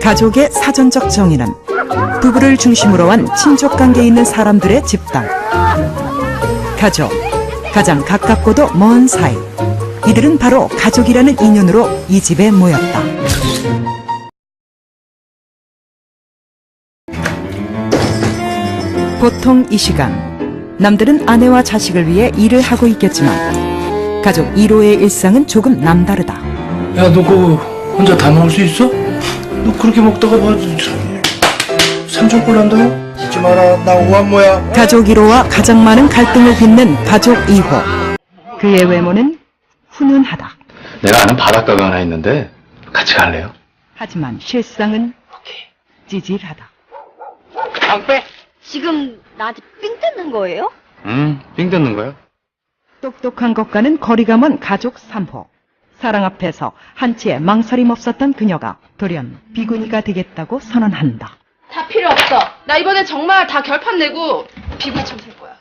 가족의 사전적 정의는 부부를 중심으로 한 친족 관계에 있는 사람들의 집단. 가족, 가장 가깝고도 먼 사이. 이들은 바로 가족이라는 인연으로 이 집에 모였다. 보통 이 시간 남들은 아내와 자식을 위해 일을 하고 있겠지만 가족 1호의 일상은 조금 남다르다. 야, 너 그거 혼자 다 먹을 수 있어? 너 그렇게 먹다가 뭐 삼천골 난다요? 잊지 마라, 나 오한모야. 가족 1호와 가장 많은 갈등을 빚는 가족 2호. 그의 외모는 훈훈하다. 내가 아는 바닷가가 하나 있는데 같이 갈래요? 하지만 실상은 찌질하다. 지금 나한테 삥 뜯는 거예요? 응, 삥 뜯는 거야? 똑똑한 것과는 거리가 먼 가족 3호. 사랑 앞에서 한치의 망설임 없었던 그녀가 돌연 비구니가 되겠다고 선언한다. 다 필요 없어. 나 이번에 정말 다 결판 내고 비구니처럼 살 거야.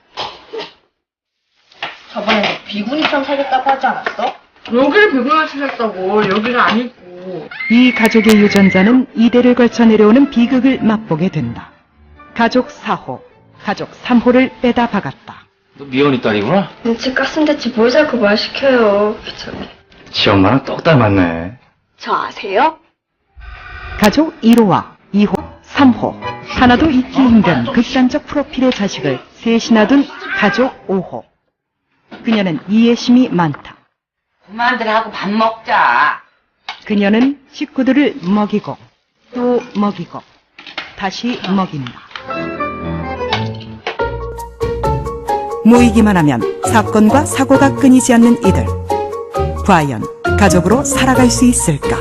저번에 너 비구니처럼 살겠다고 하지 않았어? 여기를 비구니처럼 살겠다고 여기를 아니고. 이 가족의 유전자는 이대를 걸쳐 내려오는 비극을 맛보게 된다. 가족 4호, 가족 3호를 빼다 박았다. 너 미연이 딸이구나? 눈치 깠으면 됐지 뭘 자꾸 말 시켜요 귀찮게 지 엄마랑 똑 닮았네. 저 아세요? 가족 1호와 2호, 3호. 하나도 잊기 힘든 극단적 프로필의 자식을 셋이나 둔 가족 5호. 그녀는 이해심이 많다. 그만들 하고 밥 먹자. 그녀는 식구들을 먹이고 또 먹이고 다시 먹인다. 모이기만 하면 사건과 사고가 끊이지 않는 이들. 과연 가족으로 살아갈 수 있을까?